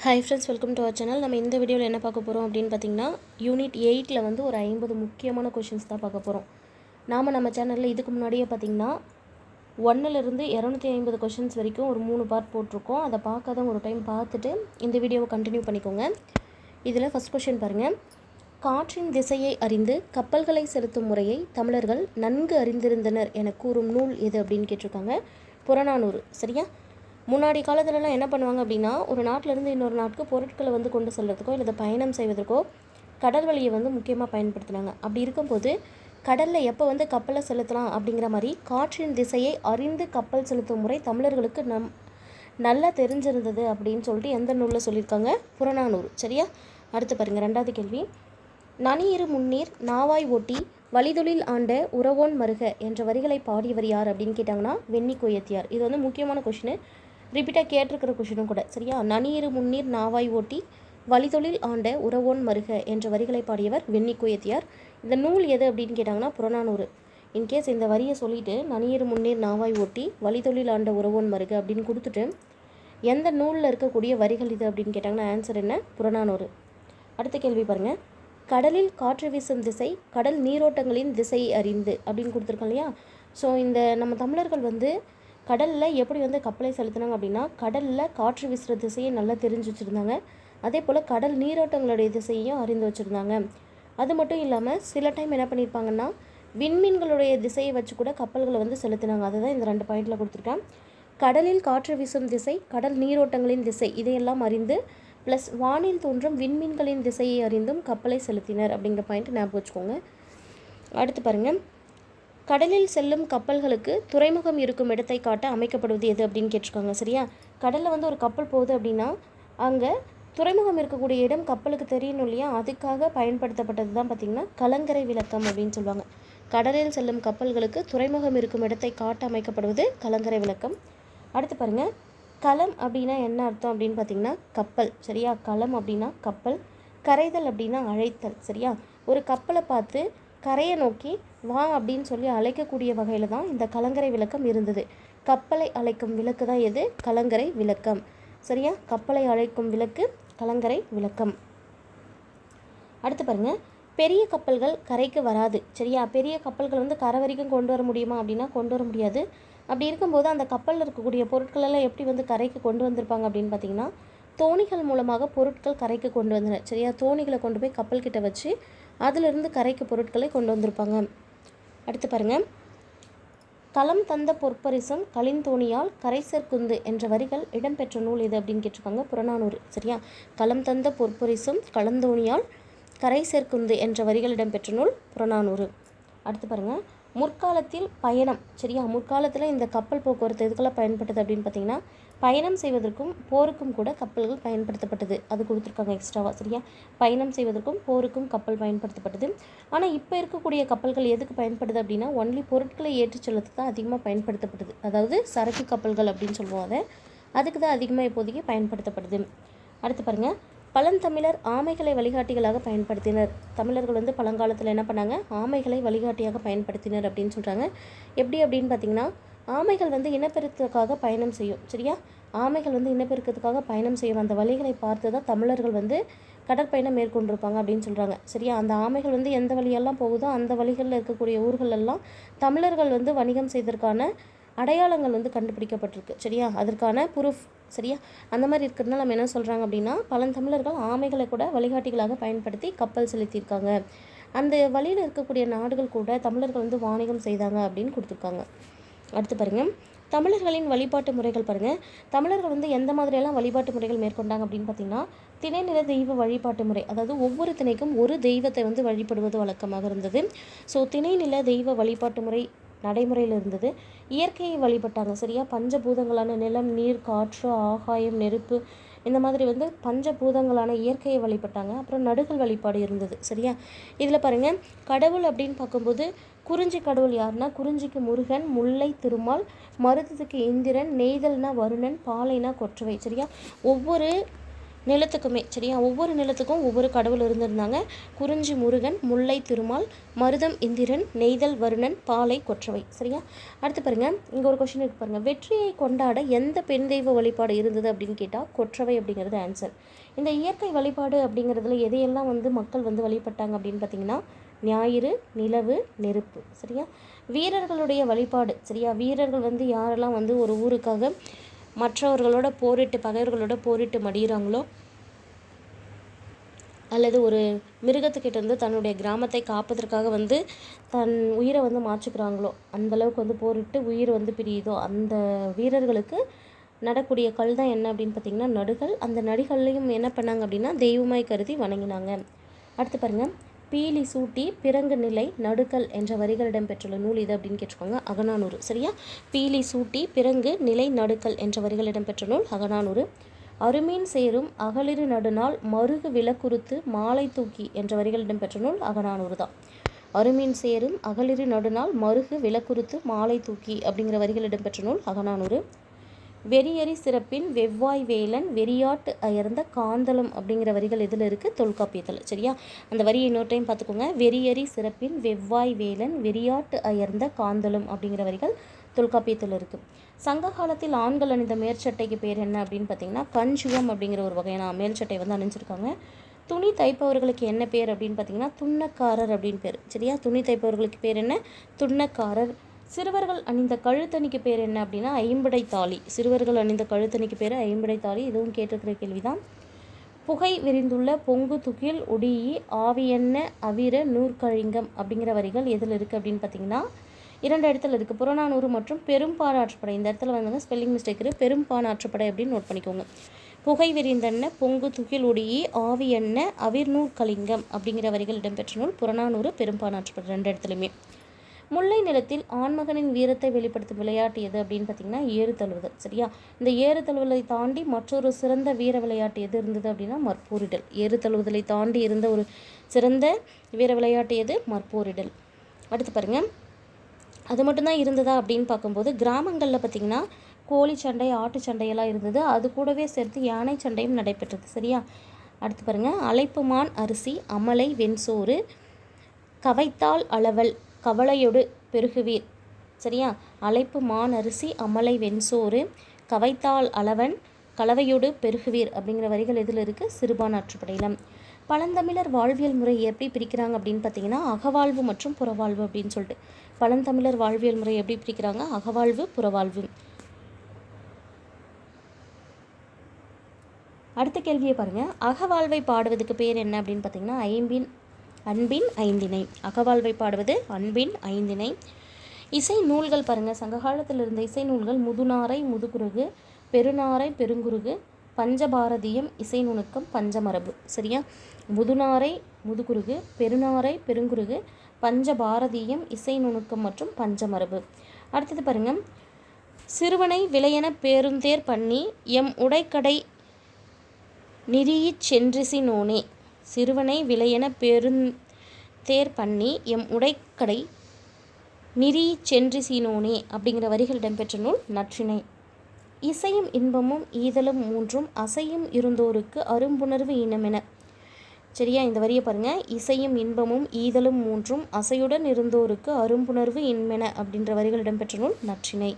Hi friends welcome to our channel நம்ம இந்த வீடியோவில் என்ன பார்க்க போகிறோம் அப்படின்னு பார்த்தீங்கன்னா யூனிட் எயிட்டில் வந்து ஒரு ஐம்பது முக்கியமான கொஷின்ஸ் தான் பார்க்க போகிறோம் நாம் நம்ம சேனலில் இதுக்கு முன்னாடியே பார்த்தீங்கன்னா ஒன்னிலிருந்து இரநூத்தி ஐம்பது கொஷின்ஸ் வரைக்கும் ஒரு மூணு பார்ட் போட்டிருக்கோம். அதை பார்க்காத ஒரு டைம் பார்த்துட்டு இந்த வீடியோவை கண்டினியூ பண்ணிக்கோங்க. இதில் ஃபஸ்ட் கொஷின் பாருங்கள் காற்றின் திசையை அறிந்து கப்பல்களை செலுத்தும் முறையை தமிழர்கள் நன்கு அறிந்திருந்தனர் என கூறும் நூல் எது அப்படின்னு கேட்டிருக்காங்க. புறநானூறு சரியா? முன்னாடி காலத்துலலாம் என்ன பண்ணுவாங்க அப்படின்னா ஒரு நாட்டிலேருந்து இன்னொரு நாட்டுக்கு பொருட்களை வந்து கொண்டு செல்றதுக்கோ இல்லை பயணம் செய்வதற்கோ கடல் வழியை வந்து முக்கியமாக பயன்படுத்தினாங்க. அப்படி இருக்கும்போது கடலில் எப்போ வந்து கப்பலை செலுத்தலாம் அப்படிங்கிற மாதிரி காற்றின் திசையை அறிந்து கப்பல் செலுத்தும் முறை தமிழர்களுக்கு நம் நல்லா தெரிஞ்சிருந்தது அப்படின்னு சொல்லிட்டு எந்த நூலில் சொல்லியிருக்காங்க? புறநானூறு. சரியா? அடுத்து பாருங்கள் ரெண்டாவது கேள்வி. நனியிரு முன்னீர் நாவாய் ஓட்டி வழிதொழில் ஆண்ட உறவோன் மருக என்ற வரிகளை பாடியவர் யார் அப்படின்னு கேட்டாங்கன்னா வெண்ணி கோயத்தியார் இது வந்து முக்கியமான கொஷினு ரிப்பீட்டாக கேட்டிருக்கிற கொஷினும் கூட. சரியா? நனியிரு முன்னீர் நாவாய் ஓட்டி வழிதொழில் ஆண்ட உறவோன் மருக என்ற வரிகளை பாடியவர் வெண்ணி குயத்தியார். இந்த நூல் எது அப்படின்னு கேட்டாங்கன்னா புறநானூறு. இன்கேஸ் இந்த வரியை சொல்லிட்டு நனியிரு முன்னீர் நாவாய் ஓட்டி வழிதொழில் ஆண்ட உறவோன் மருக அப்படின்னு கொடுத்துட்டு எந்த நூலில் இருக்கக்கூடிய வரிகள் இது அப்படின்னு கேட்டாங்கன்னா ஆன்சர் என்ன? புறநானூறு. அடுத்த கேள்வி பாருங்கள் கடலில் காற்று வீசும் திசை கடல் நீரோட்டங்களின் திசை அறிந்து அப்படின்னு கொடுத்துருக்கோம் இல்லையா? ஸோ இந்த நம்ம தமிழர்கள் வந்து கடலில் எப்படி வந்து கப்பலை செலுத்தினாங்க அப்படின்னா கடலில் காற்று வீசுகிற திசையை நல்லா தெரிஞ்சு வச்சுருந்தாங்க. அதே போல் கடல் நீரோட்டங்களுடைய திசையையும் அறிந்து வச்சுருந்தாங்க. அது மட்டும் இல்லாமல் சில டைம் என்ன பண்ணியிருப்பாங்கன்னா விண்மீன்களுடைய திசையை வச்சு கூட கப்பல்களை வந்து செலுத்தினாங்க. அதுதான் இந்த ரெண்டு பாயிண்டில் கொடுத்துருக்கேன். கடலில் காற்று வீசும் திசை கடல் நீரோட்டங்களின் திசை இதையெல்லாம் அறிந்து ப்ளஸ் வானில் தோன்றும் விண்மீன்களின் திசையை அறிந்தும் கப்பலை செலுத்தினர் அப்படிங்கிற பாயிண்ட் ஞாபகம் வச்சுக்கோங்க. அடுத்து பாருங்கள் கடலில் செல்லும் கப்பல்களுக்கு துறைமுகம் இருக்கும் இடத்தை காட்ட அமைக்கப்படுவது எது அப்படின்னு கேட்டிருக்காங்க சரியா? கடலில் வந்து ஒரு கப்பல் போகுது அப்படின்னா அங்கே துறைமுகம் இருக்கக்கூடிய இடம் கப்பலுக்கு தெரியணும் இல்லையா? அதுக்காக பயன்படுத்தப்பட்டது தான் பார்த்திங்கன்னா கலங்கரை விளக்கம் அப்படின்னு சொல்லுவாங்க. கடலில் செல்லும் கப்பல்களுக்கு துறைமுகம் இருக்கும் இடத்தை காட்ட அமைக்கப்படுவது கலங்கரை விளக்கம். அடுத்து பாருங்கள் களம் அப்படின்னா என்ன அர்த்தம் அப்படின்னு பார்த்தீங்கன்னா கப்பல் சரியா? களம் அப்படின்னா கப்பல் கரைதல் அப்படின்னா அழைத்தல் சரியா? ஒரு கப்பலை பார்த்து கரையை நோக்கி வா அப்படின்னு சொல்லி அழைக்கக்கூடிய வகையில் தான் இந்த கலங்கரை விளக்கம் இருந்தது. கப்பலை அழைக்கும் விளக்கு தான் எது? கலங்கரை விளக்கம். சரியா? கப்பலை அழைக்கும் விளக்கு கலங்கரை விளக்கம். அடுத்து பாருங்க. பெரிய கப்பல்கள் கரைக்கு வராது. சரியா? பெரிய கப்பல்கள் வந்து கரை வரைக்கும் கொண்டு வர முடியுமா அப்படின்னா கொண்டு வர முடியாது. அப்படி இருக்கும்போது அந்த கப்பலில் இருக்கக்கூடிய பொருட்களெல்லாம் எப்படி வந்து கரைக்கு கொண்டு வந்திருப்பாங்க அப்படின்னு பார்த்தீங்கன்னா தோணிகள் மூலமாக பொருட்கள் கரைக்கு கொண்டு வந்தனர் சரியா தோணிகளை கொண்டு போய் கப்பல் கிட்ட வச்சு அதிலிருந்து கரைக்கு பொருட்களை கொண்டு வந்திருப்பாங்க. அடுத்து பாருங்கள் களம் தந்த பொற்பரிசம் களிந்தோணியால் கரைசர் குந்து என்ற வரிகள் இடம்பெற்ற நூல் இது அப்படின்னு கேட்டிருக்காங்க? புறநானூறு. சரியா? களம் தந்த பொற்பொரிசம் களந்தோணியால் கரைசர் குந்து என்ற வரிகள் இடம்பெற்ற நூல் புறநானூறு. அடுத்து பாருங்கள் முற்காலத்தில் பயணம். சரியா? முற்காலத்தில் இந்த கப்பல் போக்குவரத்து எதுக்கெல்லாம் பயன்பட்டது அப்படின்னு பார்த்தீங்கன்னா பயணம் செய்வதற்கும் போருக்கும் கூட கப்பல்கள் பயன்படுத்தப்பட்டது. அது கொடுத்துருக்காங்க எக்ஸ்ட்ராவாக சரியா? பயணம் செய்வதற்கும் போருக்கும் கப்பல் பயன்படுத்தப்பட்டது. ஆனால் இப்போ இருக்கக்கூடிய கப்பல்கள் எதுக்கு பயன்படுது அப்படின்னா ஒன்லி பொருட்களை ஏற்றிச் செல்லத்துக்கு தான் அதிகமாக பயன்படுத்தப்படுது அதாவது சரக்கு கப்பல்கள் அப்படின்னு சொல்லுவோம் அதை. அதுக்கு தான் அதிகமாக இப்போதைக்கு பயன்படுத்தப்படுது. அடுத்து பாருங்கள் பழந்தமிழர் ஆமைகளை வழிகாட்டிகளாக பயன்படுத்தினர். தமிழர்கள் வந்து பழங்காலத்தில் என்ன பண்ணாங்க? ஆமைகளை வழிகாட்டியாக பயன்படுத்தினர் அப்படின்னு சொல்கிறாங்க எப்படி அப்படின்னு பார்த்தீங்கன்னா ஆமைகள் வந்து இனப்பெருக்கத்துக்காக பயணம் செய்யும். சரியா? ஆமைகள் வந்து இனப்பெருக்கத்துக்காக பயணம் செய்யும். அந்த வழிகளை பார்த்து தான் தமிழர்கள் வந்து கடற்பயணம் மேற்கொண்டிருப்பாங்க அப்படின்னு சொல்கிறாங்க சரியா? அந்த ஆமைகள் வந்து எந்த வழியெல்லாம் போகுதோ அந்த வழிகளில் இருக்கக்கூடிய ஊர்களெல்லாம் தமிழர்கள் வந்து வணிகம் செய்ததற்கான அடையாளங்கள் வந்து கண்டுபிடிக்கப்பட்டிருக்கு. சரியா? அதற்கான ப்ரூஃப் சரியா? அந்த மாதிரி இருக்கிறதுனால நம்ம என்ன சொல்கிறாங்க அப்படின்னா பழந்தமிழர்கள் ஆமைகளை கூட வழிகாட்டிகளாக பயன்படுத்தி கப்பல் செலுத்தியிருக்காங்க. அந்த வழியில் இருக்கக்கூடிய நாடுகள் கூட தமிழர்கள் வந்து வாணிகம் செய்தாங்க அப்படின்னு கொடுத்துருக்காங்க. அடுத்து பாருங்கள் தமிழர்களின் வழிபாட்டு முறைகள் பாருங்கள் தமிழர்கள் வந்து எந்த மாதிரியெல்லாம் வழிபாட்டு முறைகள் மேற்கொண்டாங்க அப்படின்னு பார்த்தீங்கன்னா திணைநில தெய்வ வழிபாட்டு முறை. அதாவது ஒவ்வொரு திணைக்கும் ஒரு தெய்வத்தை வந்து வழிபடுவது வழக்கமாக இருந்தது. ஸோ திணைநில தெய்வ வழிபாட்டு முறை நடைமுறையில் இருந்தது. இயற்கையை வழிபட்டாங்க. சரியா? பஞ்சபூதங்களான நிலம் நீர் காற்று ஆகாயம் நெருப்பு இந்த மாதிரி வந்து பஞ்சபூதங்களான இயற்கையை வழிபட்டாங்க. அப்புறம் நடுகள் வழிபாடு இருந்தது. சரியா? இதில் பாருங்கள் கடவுள் அப்படின்னு பார்க்கும்போது குறிஞ்சி கடவுள் யாருன்னா குறிஞ்சிக்கு முருகன் முல்லை திருமால் மருதத்துக்கு இந்திரன் நெய்தல்னா வருணன் பாலைனா கொற்றவை சரியா? ஒவ்வொரு நிலத்துக்குமே சரியா? ஒவ்வொரு நிலத்துக்கும் ஒவ்வொரு கடவுள் இருந்திருந்தாங்க. குறிஞ்சி முருகன் முல்லை திருமால் மருதம் இந்திரன் நெய்தல் வருணன் பாலை கொற்றவை சரியா? அடுத்து பாருங்க இங்கே ஒரு கொஷின் இருக்கு பாருங்க. வெற்றியை கொண்டாட எந்த பெண் தெய்வ வழிபாடு இருந்தது அப்படின்னு கேட்டால் கொற்றவை அப்படிங்கிறது ஆன்சர் இந்த இயற்கை வழிபாடு அப்படிங்கிறதுல எதையெல்லாம் வந்து மக்கள் வந்து வழிபட்டாங்க அப்படின்னு பார்த்தீங்கன்னா ஞாயிறு நிலவு நெருப்பு. சரியா? வீரர்களுடைய வழிபாடு. சரியா? வீரர்கள் வந்து யாரெல்லாம் வந்து ஒரு ஊருக்காக மற்றவர்களோட போரிட்டு பகைவர்களோட போரிட்டு மடிகிறாங்களோ அல்லது ஒரு மிருகத்துக்கிட்ட இருந்து தன்னுடைய கிராமத்தை காப்பதற்காக வந்து தன் உயிரை வந்து மாற்றிக்கிறாங்களோ அந்த அளவுக்கு வந்து போரிட்டு உயிர் வந்து பிரியுதோ அந்த வீரர்களுக்கு நடக்கூடிய கல் தான் என்ன அப்படின்னு பார்த்தீங்கன்னா நடுகள் அந்த நடிகள்லையும் என்ன பண்ணாங்க அப்படின்னா தெய்வமாய் கருதி வணங்கினாங்க. அடுத்து பாருங்கள் பீலி சூட்டி பிறங்கு நிலை நடுக்கல் என்ற வரிகளிடம் பெற்றுள்ள நூல் இது அப்படின்னு கேட்டிருக்காங்க. அகநானூறு. சரியா? பீலி சூட்டி பிறங்கு நிலை நடுக்கல் என்ற வரிகளிடம் பெற்ற நூல் அகநானூறு. அருமீன் சேரும் அகலிரு நடுநாள் மருகு விளக்குறுத்து மாலை தூக்கி என்ற வரிகளிடம் பெற்ற நூல் அகநானூறு தான். அருமீன் சேரும் அகலிரு நடுநாள் மருகு விளக்குறுத்து மாலை தூக்கி அப்படிங்கிற வரிகளிடம் பெற்ற நூல் அகநானூறு. வெறியறி சிறப்பின் வெவ்வாய் வேலன் வெறியாட்டு அயர்ந்த காந்தளம் அப்படிங்கிற வரிகள் இதில் இருக்குது தொல்காப்பியத்தில். சரியா? அந்த வரியை இன்னொரு டைம் பார்த்துக்கோங்க. வெறியறி சிறப்பின் வெவ்வாய் வேலன் வெறியாட்டு அயர்ந்த காந்தளம் அப்படிங்கிற வரிகள் தொல்காப்பியத்தில் இருக்குது சங்க காலத்தில் ஆண்கள் அணிந்த மேற்சட்டைக்கு பேர் என்ன அப்படின்னு பார்த்தீங்கன்னா கஞ்சுவம் அப்படிங்கிற ஒரு வகையான மேல்சட்டை வந்து அணிஞ்சிருக்காங்க. துணி தைப்பவர்களுக்கு என்ன பேர் அப்படின்னு பார்த்தீங்கன்னா துண்ணக்காரர் அப்படின்னு பேர். சரியா? துணி தைப்பவர்களுக்கு பேர் என்ன? துண்ணக்காரர் சிறுவர்கள் அணிந்த கழுத்தணிக்கு பேர் என்ன அப்படின்னா ஐம்படை தாலி சிறுவர்கள் அணிந்த கழுத்தணிக்கு பேர் ஐம்படை தாலி இதுவும் கேட்டிருக்கிற கேள்விதான். புகை விரிந்துள்ள பொங்கு துகில் ஒடியி ஆவியெண்ண அவிர நூற்கழிங்கம் அப்படிங்கிற வரிகள் எதில் இருக்குது அப்படின்னு பார்த்தீங்கன்னா இரண்டு இடத்துல இருக்குது புறநானூறு மற்றும் பெரும்பாலாற்றுப்படை. இந்த இடத்துல வந்து ஸ்பெல்லிங் மிஸ்டேக் இருக்குது பெரும்பானாற்றுப்படை அப்படின்னு நோட் பண்ணிக்கோங்க. புகை விரிந்தெண்ண பொங்கு துகில் ஒடியி ஆவியன்ன அவிர்நூற் கலிங்கம் அப்படிங்கிற வரிகள் இடம்பெற்ற நூல் புறநானூறு பெரும்பானாற்றுப்படை ரெண்டு இடத்துலையுமே. முல்லை நிலத்தில் ஆண்மகனின் வீரத்தை வெளிப்படுத்தும் விளையாட்டு எது அப்படின்னு பார்த்தீங்கன்னா ஏறு தழுவுதல் சரியா? இந்த ஏறு தழுவலை தாண்டி மற்றொரு சிறந்த வீர விளையாட்டு எது இருந்தது அப்படின்னா மற்போரிடல். ஏறு தழுவுதலை தாண்டி இருந்த ஒரு சிறந்த வீர விளையாட்டு எது? மற்போரிடல். அடுத்து பாருங்க. அது மட்டும்தான் இருந்ததா அப்படின்னு பார்க்கும்போது கிராமங்களில் பார்த்திங்கன்னா கோழி சண்டை ஆட்டு சண்டையெல்லாம் இருந்தது. அது கூடவே சேர்த்து யானை சண்டையும் நடைபெற்றது சரியா? அடுத்து பாருங்கள் அழைப்புமான் அரிசி அமலை வெண்சோறு கவைத்தால் அளவல் கவலையொடு பெருகுவீர். சரியா? அழைப்பு மான் அரிசி அமலை வெண்சோறு. கவைத்தாள் அளவன் கலவையொடு பெருகுவீர் அப்படிங்கிற வரிகள் எதில் இருக்குது சிறுபான் ஆற்றுப்படையில் பழந்தமிழர் வாழ்வியல் முறை எப்படி பிரிக்கிறாங்க அப்படின்னு பார்த்தீங்கன்னா அகவாழ்வு மற்றும் புறவாழ்வு அப்படின்னு சொல்லிட்டு. பழந்தமிழர் வாழ்வியல் முறை எப்படி பிரிக்கிறாங்க? அகவாழ்வு புறவாழ்வு. அடுத்த கேள்வியை பாருங்கள் அகவாழ்வை பாடுவதுக்கு பேர் என்ன அப்படின்னு பார்த்தீங்கன்னா ஐம்பின் அன்பின் ஐந்தினை அகவாழ்வை பாடுவது அன்பின் ஐந்தினை இசை நூல்கள் பாருங்கள் சங்ககாலத்தில் இருந்த இசை நூல்கள் முதுநாரை முதுகுருகு பெருநாரை பெருங்குருகு பஞ்சபாரதியம் இசை நுணுக்கம் பஞ்சமரபு. சரியா? முதுநாரை முதுகுருகு பெருநாரை பெருங்குருகு பஞ்சபாரதியம் இசை நுணுக்கம் மற்றும் பஞ்சமரபு. அடுத்தது பாருங்க. சிறுவனை விலையென பேருந்தேர் பண்ணி எம் உடைக்கடை நிறியிச் சென்றிசினோனே சிறுவனை விளையென பெருந்தேர் பண்ணி எம் உடைக்கடை நிறியிச் சென்றிசினோனே அப்படிங்கிற வரிகள் இடம்பெற்ற நூல் நற்றினை இசையும் இன்பமும் ஈதலும் மூன்றும் அசையும் இருந்தோருக்கு அரும்புணர்வு இனமென. சரியா? இந்த வரியை பாருங்க. இசையும் இன்பமும் ஈதலும் மூன்றும் அசையுடன் இருந்தோருக்கு அரும்புணர்வு இன்மென அப்படின்ற வரிகள் இடம்பெற்ற நூல் நற்றினை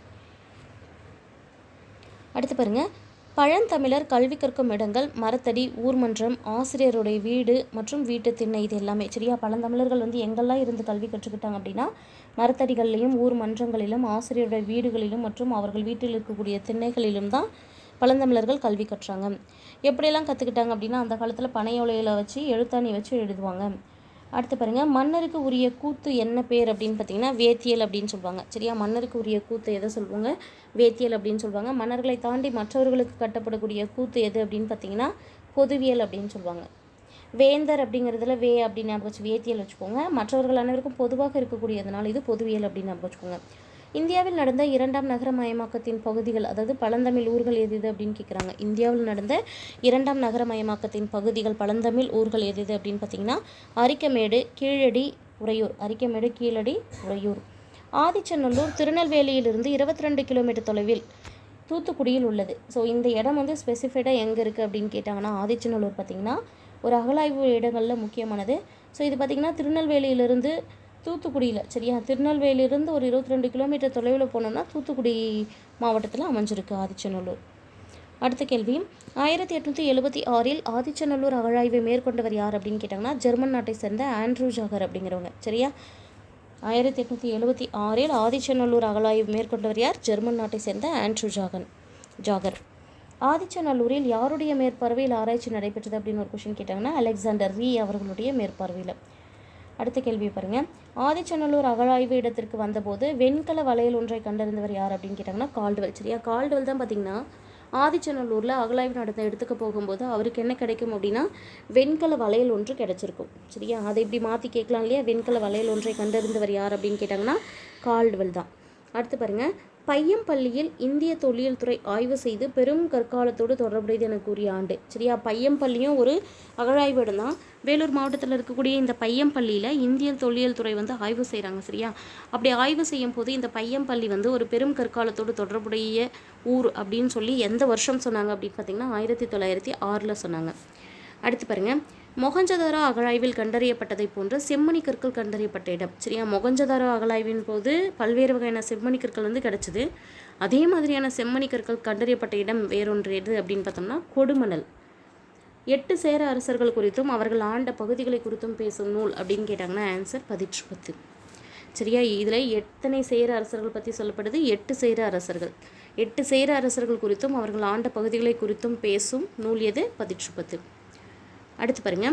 அடுத்து பாருங்கள் பழந்தமிழர் கல்வி கற்கும் இடங்கள் மரத்தடி ஊர்மன்றம் ஆசிரியருடைய வீடு மற்றும் வீட்டு திண்ணை இது எல்லாமே. சரியா? பழந்தமிழர்கள் வந்து எங்கெல்லாம் இருந்து கல்வி கற்றுக்கிட்டாங்க அப்படின்னா மரத்தடிகள்லையும் ஊர் மன்றங்களிலும் ஆசிரியருடைய வீடுகளிலும் மற்றும் அவர்கள் வீட்டில் இருக்கக்கூடிய திண்ணைகளிலும் தான் பழந்தமிழர்கள் கல்வி கற்றாங்க. எப்படியெல்லாம் கற்றுக்கிட்டாங்க அப்படின்னா அந்த காலத்தில் பனையோலையில் வச்சு எழுத்தாணி வச்சு எழுதுவாங்க. அடுத்து பாருங்கள் மன்னருக்கு உரிய கூத்து என்ன பேர் அப்படின்னு பார்த்தீங்கன்னா வேத்தியல் அப்படின்னு சொல்லுவாங்க. சரியா? மன்னருக்கு உரிய கூத்து எதை சொல்லுவாங்க? வேத்தியல் அப்படின்னு சொல்லுவாங்க. மன்னர்களை தாண்டி மற்றவர்களுக்கு கட்டப்படக்கூடிய கூத்து எது அப்படின்னு பார்த்தீங்கன்னா பொதுவியல் அப்படின்னு சொல்லுவாங்க. வேந்தர் அப்படிங்கிறதுல வே அப்படின்னு ஞாபகம் வச்சு வேத்தியல் வச்சுக்கோங்க. மற்றவர்கள் அனைவருக்கும் பொதுவாக இருக்கக்கூடியதுனால இது பொதுவியல் அப்படின்னு ஞாபகம் வச்சுக்கோங்க. இந்தியாவில் நடந்த இரண்டாம் நகரமயமாக்கத்தின் பகுதிகள் அதாவது பழந்தமிழ் ஊர்கள் எது எது அப்படின்னு கேட்குறாங்க இந்தியாவில் நடந்த இரண்டாம் நகரமயமாக்கத்தின் பகுதிகள் பழந்தமிழ் ஊர்கள் எது எது அப்படின்னு பார்த்தீங்கன்னா அரிக்கமேடு கீழடி உறையூர். அரிக்கமேடு கீழடி உறையூர். ஆதிச்சநல்லூர் திருநெல்வேலியிலிருந்து இருபத்தி ரெண்டு கிலோமீட்டர் தொலைவில் தூத்துக்குடியில் உள்ளது. ஸோ இந்த இடம் வந்து ஸ்பெசிஃபைடாக எங்கே இருக்குது அப்படின்னு கேட்டாங்கன்னா ஆதிச்சநல்லூர் பார்த்திங்கன்னா ஒரு அகலாய்வு இடங்களில் முக்கியமானது. ஸோ இது பார்த்திங்கன்னா திருநெல்வேலியிலிருந்து தூத்துக்குடியில். சரியா? திருநெல்வேலியிலிருந்து ஒரு இருபத்தி ரெண்டு கிலோமீட்டர் தொலைவில் போனோம்னா தூத்துக்குடி மாவட்டத்தில் அமைஞ்சிருக்கு ஆதிச்சநல்லூர். அடுத்த கேள்வி. ஆயிரத்தி எட்நூற்றி எழுபத்தி ஆறில் ஆதிச்சநல்லூர் அகழாய்வை மேற்கொண்டவர் யார் அப்படின்னு கேட்டாங்கன்னா ஜெர்மன் நாட்டை சேர்ந்த ஆண்ட்ரூ ஜாகர் அப்படிங்கிறவங்க. சரியா? ஆயிரத்தி எட்நூற்றி எழுபத்தி ஆறில் ஆதிச்சநல்லூர் அகழாய்வு மேற்கொண்டவர் யார்? ஜெர்மன் நாட்டை சேர்ந்த ஆண்ட்ரூ ஜாகன் ஜாகர். ஆதிச்சநல்லூரில் யாருடைய மேற்பார்வையில் ஆராய்ச்சி நடைபெற்றது அப்படின்னு ஒரு கொஷின் கேட்டாங்கன்னா அலெக்சாண்டர் ரீ அவர்களுடைய மேற்பார்வையில் அடுத்த கேள்வி பாருங்கள் ஆதிச்சநல்லூர் அகழாய்வு இடத்திற்கு வந்தபோது வெண்கல வளையல் ஒன்றை கண்டறிந்தவர் யார் அப்படின்னு கேட்டாங்கன்னா கால்டுவெல். சரியா? கால்டுவெல் தான் பார்த்தீங்கன்னா ஆதிச்சநல்லூரில் அகழாய்வு நடந்த இடத்துக்கு போகும்போது அவருக்கு என்ன கிடைக்கும் அப்படின்னா வெண்கல வளையல் ஒன்று கிடைச்சிருக்கும். சரியா? அதை இப்படி மாற்றி கேட்கலாம் இல்லையா? வெண்கல வளையல் ஒன்றை கண்டறிந்தவர் யார் அப்படின்னு கேட்டாங்கன்னா கால்டுவெல் தான். அடுத்து பாருங்கள் பையம்பள்ளியில் இந்திய தொல்லியல் துறை ஆய்வு செய்து பெரும் கற்காலத்தோடு தொடர்புடையது என கூறிய ஆண்டு. சரியா பையம்பள்ளியும் ஒரு அகழாய்வு இடம் தான். வேலூர் மாவட்டத்தில் இருக்கக்கூடிய இந்த பையம்பள்ளியில் இந்திய தொழில் துறை வந்து ஆய்வு செய்கிறாங்க சரியா? அப்படி ஆய்வு செய்யும் போது இந்த பையம்பள்ளி வந்து ஒரு பெரும் கற்காலத்தோடு தொடர்புடைய ஊர் அப்படின்னு சொல்லி எந்த வருஷம் சொன்னாங்க அப்படின்னு பார்த்தீங்கன்னா ஆயிரத்தி தொள்ளாயிரத்தி ஆறில் சொன்னாங்க. அடுத்து பாருங்கள் மொகஞ்சதாரோ அகழாய்வில் கண்டறியப்பட்டதைப் போன்று செம்மணி கற்கள் கண்டறியப்பட்ட இடம். சரியா? மொகஞ்சதாரோ அகழாய்வின் போது பல்வேறு வகையான செம்மணி கற்கள் வந்து கிடச்சிது. அதே மாதிரியான செம்மணி கற்கள் கண்டறியப்பட்ட இடம் வேறொன்று எது அப்படின்னு பார்த்தோம்னா கொடுமணல். எட்டு சேர அரசர்கள் குறித்தும் அவர்கள் ஆண்ட பகுதிகளை குறித்தும் பேசும் நூல் அப்படின்னு கேட்டாங்கன்னா ஆன்சர் பதிற்று பத்து சரியா? இதில் எத்தனை சேர அரசர்கள் பற்றி சொல்லப்படுது? எட்டு சேர அரசர்கள். எட்டு சேர அரசர்கள் குறித்தும் அவர்கள் ஆண்ட பகுதிகளை குறித்தும் பேசும் நூல் எது? பதிற்று பத்து அடுத்து பாருங்க.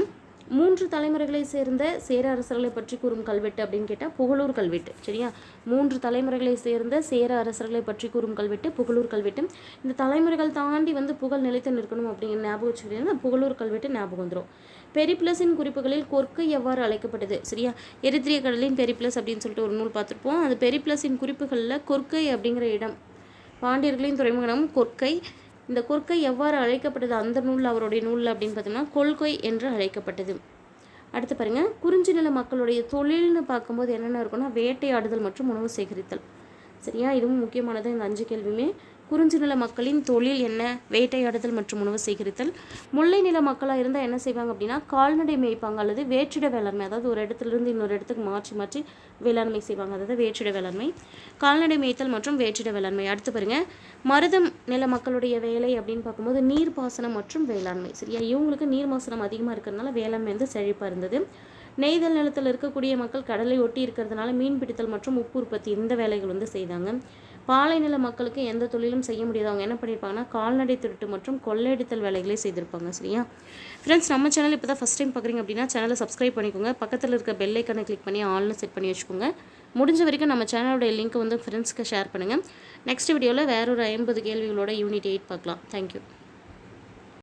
மூன்று தலைமுறைகளை சேர்ந்த சேர அரசர்களை பற்றி கூறும் கல்வெட்டு அப்படின்னு கேட்டால் புகழூர் கல்வெட்டு சரியா? மூன்று தலைமுறைகளை சேர்ந்த சேர அரசர்களை பற்றி கூறும் கல்வெட்டு புகழூர் கல்வெட்டு. இந்த தலைமுறைகள் தாண்டி வந்து புகழ் நிலைத்து நிற்கணும் அப்படிங்கிற ஞாபகம் வச்சுக்கிட்டீங்கன்னா புகழூர் கல்வெட்டு ஞாபகம் வந்துடும் பெரிப்ளஸின் குறிப்புகளில் கொர்க்கை எவ்வாறு அழைக்கப்பட்டது சரியா? எரித்திரிய கடலின் பெரிப்ளஸ் அப்படின்னு சொல்லிட்டு ஒரு நூல் பார்த்துருப்போம். அந்த பெரிப்ளஸின் குறிப்புகளில் கொர்க்கை அப்படிங்கிற இடம். பாண்டியர்களின் துறைமுகம் கொர்க்கை இந்த கொற்கை எவ்வாறு அழைக்கப்பட்டது? அந்த நூலில் அவருடைய நூலில் அப்படின்னு பார்த்தோம்னா கொள்கை என்று அழைக்கப்பட்டது. அடுத்து பாருங்கள் குறிஞ்சி நில மக்களுடைய தொழில்னு பார்க்கும்போது என்னென்ன இருக்குன்னா வேட்டையாடுதல் மற்றும் உணவு சேகரித்தல். சரியா? இதுவும் முக்கியமானது. இந்த அஞ்சு கேள்வியுமே குறிஞ்சி நில மக்களின் தொழில் என்ன? வேட்டையாடுதல் மற்றும் உணவு சேகரித்தல். முல்லை நில மக்களாக இருந்தால் என்ன செய்வாங்க அப்படின்னா கால்நடை மேய்ப்பாங்க அல்லது வேற்றிட வேளாண்மை அதாவது ஒரு இடத்துலேருந்து இன்னொரு இடத்துக்கு மாற்றி மாற்றி வேளாண்மை செய்வாங்க. அதாவது வேற்றிட வேளாண்மை. கால்நடை மேய்த்தல் மற்றும் வேற்றிட வேளாண்மை. அடுத்து பாருங்க மருதம் நில மக்களுடைய வேலை அப்படின்னு பார்க்கும்போது நீர்ப்பாசனம் மற்றும் வேளாண்மை. சரியா? இவங்களுக்கு நீர்ப்பாசனம் அதிகமாக இருக்கிறதுனால வேளாண்மை வந்து செழிப்பாக இருந்தது. நெய்தல் நிலத்தில் இருக்கக்கூடிய மக்கள் கடலை ஒட்டி இருக்கிறதுனால மீன் பிடித்தல் மற்றும் உப்பு உற்பத்தி இந்த வேலைகள் வந்து செய்தாங்க. பாலை நில மக்களுக்கு எந்த தொழிலும் செய்ய முடியாது. அவங்க என்ன பண்ணியிருப்பாங்கன்னா கால்நடை திருட்டு மற்றும் கொள்ளையடித்தல் வேலைகளே செய்திருப்பாங்க சரியா? ஃப்ரெண்ட்ஸ் நம்ம சேனல் இப்போ தான் ஃபஸ்ட் டைம் பார்க்குறீங்க அப்படின்னா சேனலை சப்ஸ்கிரைப் பண்ணிக்கோங்க. பக்கத்தில் இருக்க பெல் ஐக்கனை கிளிக் பண்ணி ஆல்னு செட் பண்ணி வச்சுக்கோங்க. முடிஞ்ச வரைக்கும் நம்ம சேனலோட லிங்க் வந்து ஃப்ரெண்ட்ஸ்க்கு ஷேர் பண்ணுங்கள் நெக்ஸ்ட் வீடியோவில் வேற ஒரு ஐம்பது கேள்விகளோட யூனிட் எயிட் பார்க்கலாம். Thank you